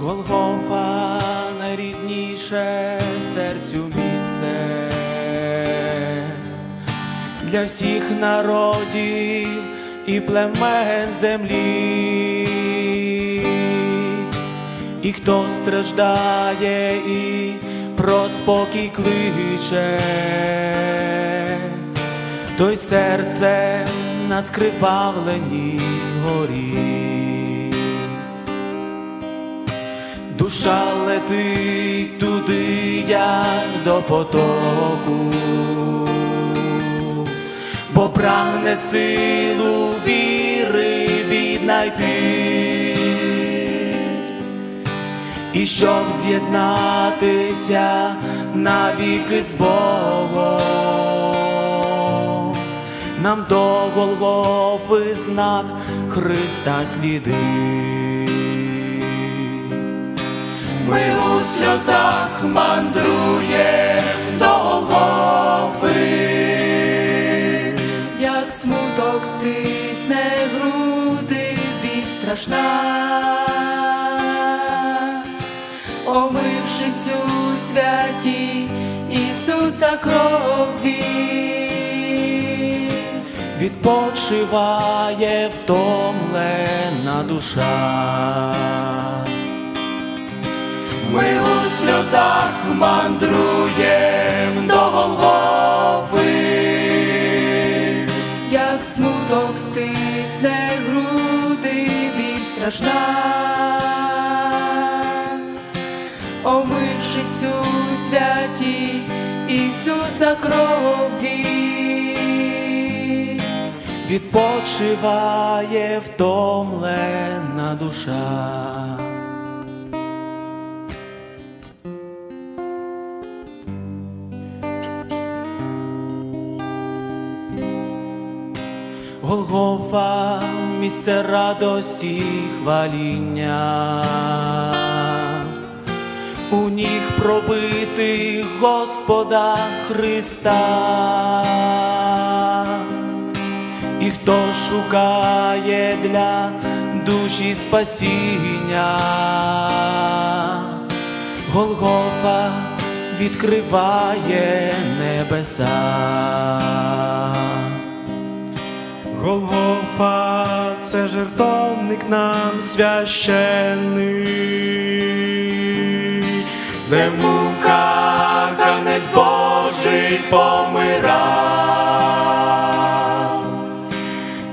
Голгофа найрідніше серцю місце. Для всіх народів і племен землі, і хто страждає і про спокій кличе, той серце на скривавленій горі. Душа летить туди, як до потоку, бо прагне силу віри віднайти, і щоб з'єднатися навіки з Богом, нам до Голгофи знак Христа сліди. Сльозах мандруєм до Голгофи, як смуток стисне груди, біль страшна, омившись у святі Ісуса крові, відпочиває втомлена душа. Ми у сльозах мандруєм до Голгофи, як смуток стисне груди, біль страшна, омившись у святі Ісуса крові. відпочиває втомлена душа. Голгофа місце радості й хваління, у ніг пробитих Господа Христа, і хто шукає для душі спасіння, Голгофа відкриває небеса. Це жертовник нам священний, де мука Ганець Божий помирав,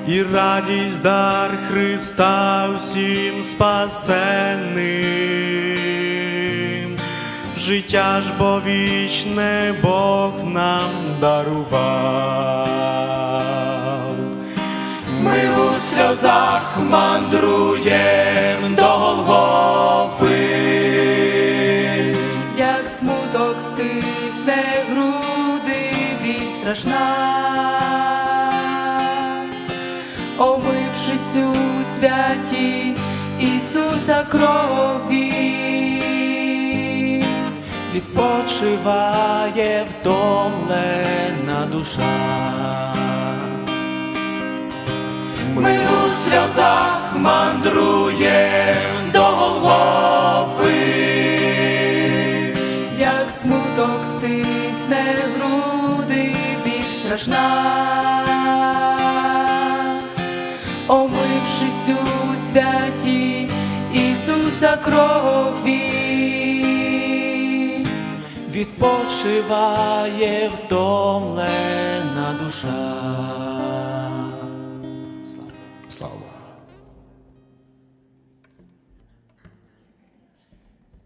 і радість дар Христа всім спасенним. Життя ж бо вічне Бог нам дарував. Сльозах мандруєм до Голгофи, як смуток стисне груди, біль страшна, омившись у святі Ісуса крові, відпочиває втомлена душа. Ми у сльозах мандруєм до Голгофи, як смуток стисне груди, біль страшна, омившись у святі Ісуса крові. відпочиває втомлена душа. Слава. Слава Богу.